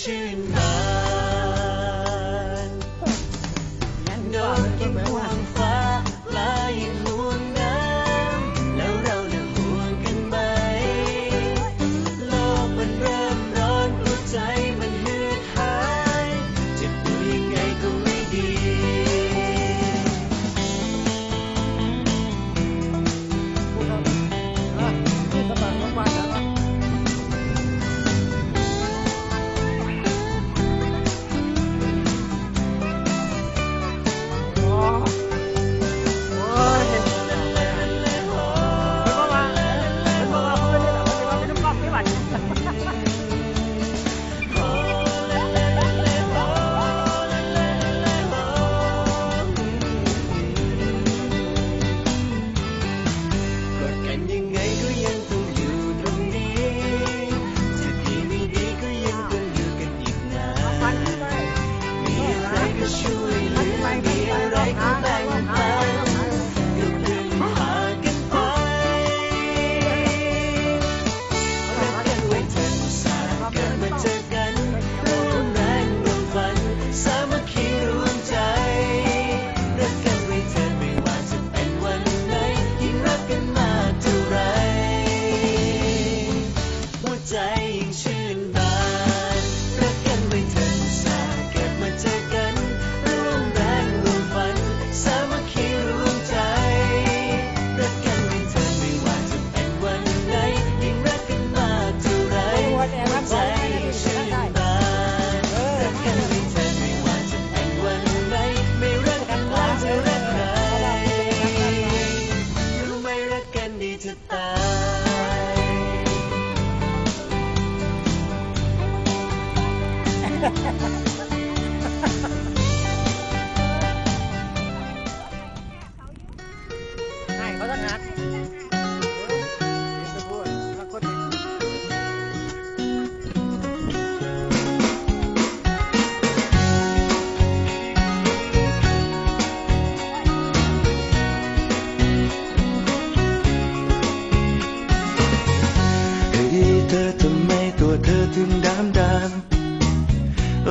ใจยิ่ Ha ha ha!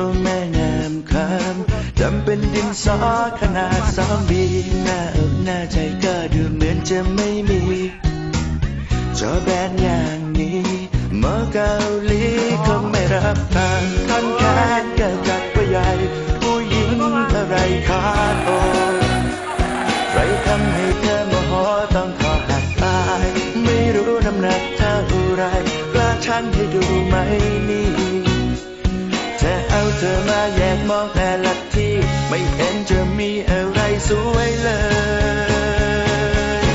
โอ้แม่งามคำจำเป็นดินสอขนาดสองบีหน้าอกหน้าใจก็ดูเหมือนจะไม่มีจอแบนอย่างนี้หมอเกาหลีคงไม่รับทางท่อนแขนก็จัดว่าใหญ่ผู้หญิงอะไรขาดโอใครทำให้เธอโมโหต้องขอหักตาย ไม่รู้น้ำหนักเท่าไรกล้าชั่งให้ดูไหมนี่ เธอมาแยกมองแต่ละที่ ไม่เห็นจะมีอะไรสวยเลย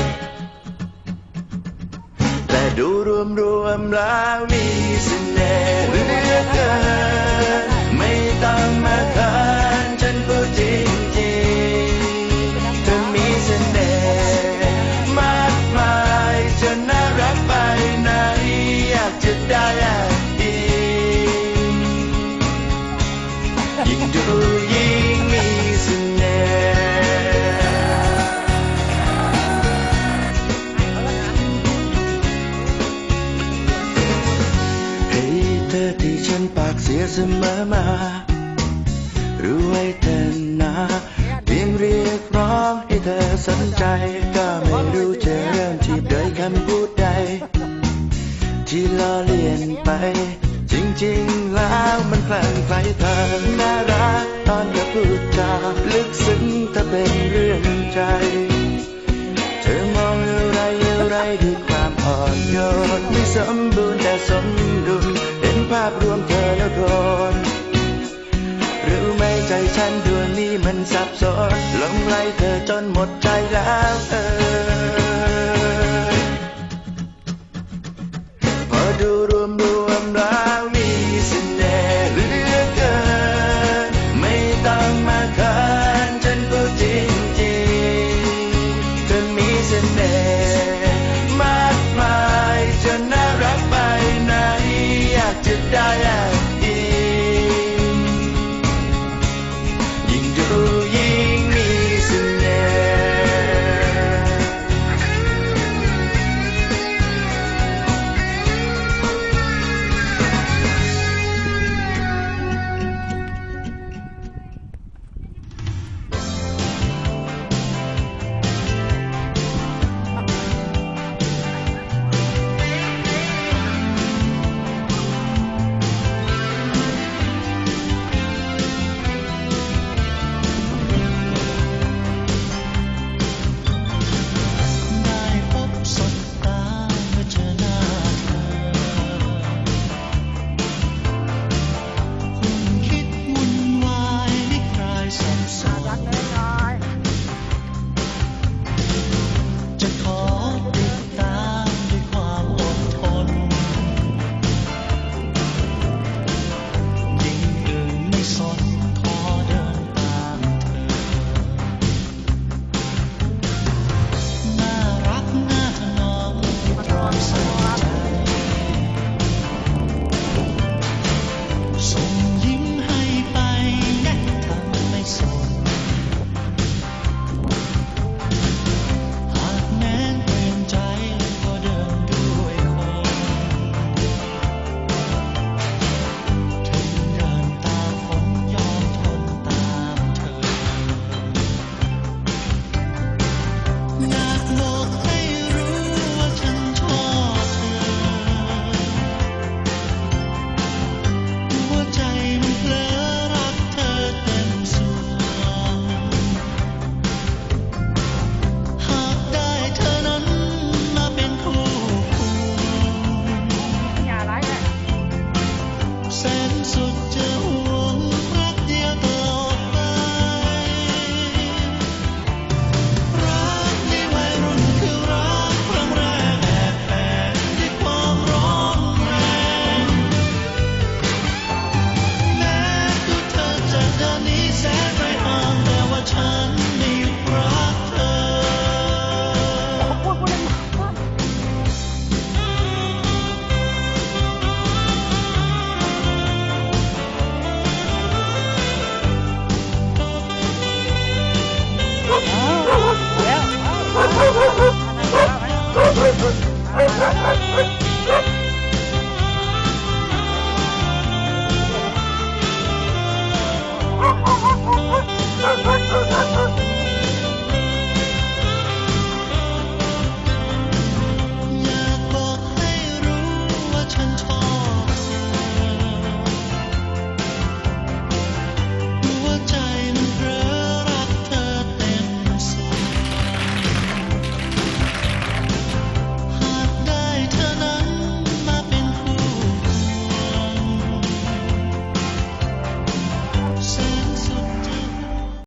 แต่ดูรวมรวมๆแล้ว ที่ฉันปากเสียเสมอมารู้ไว้เถอะนะเพียงเรียกร้องให้เธอสนใจ ก็ไม่รู้จะเริ่มที่โดยคำพูดใด ที่ล้อเลียนไป จริงๆแล้วมันแคลงไคล้เธอน่ารักตอนเธอพูดจาลึกซึ้งถ้าเป็นเรื่องใจ เธอมองอะไรอะไรด้วยความอ่อนโยนไม่สมบูรณ์แต่สมดุล ภาพรวมเธอแล้วโดนรู้ไหมใจฉันดวงนี้มันสับสนหลงไหลเธอจนหมดใจแล้วเออ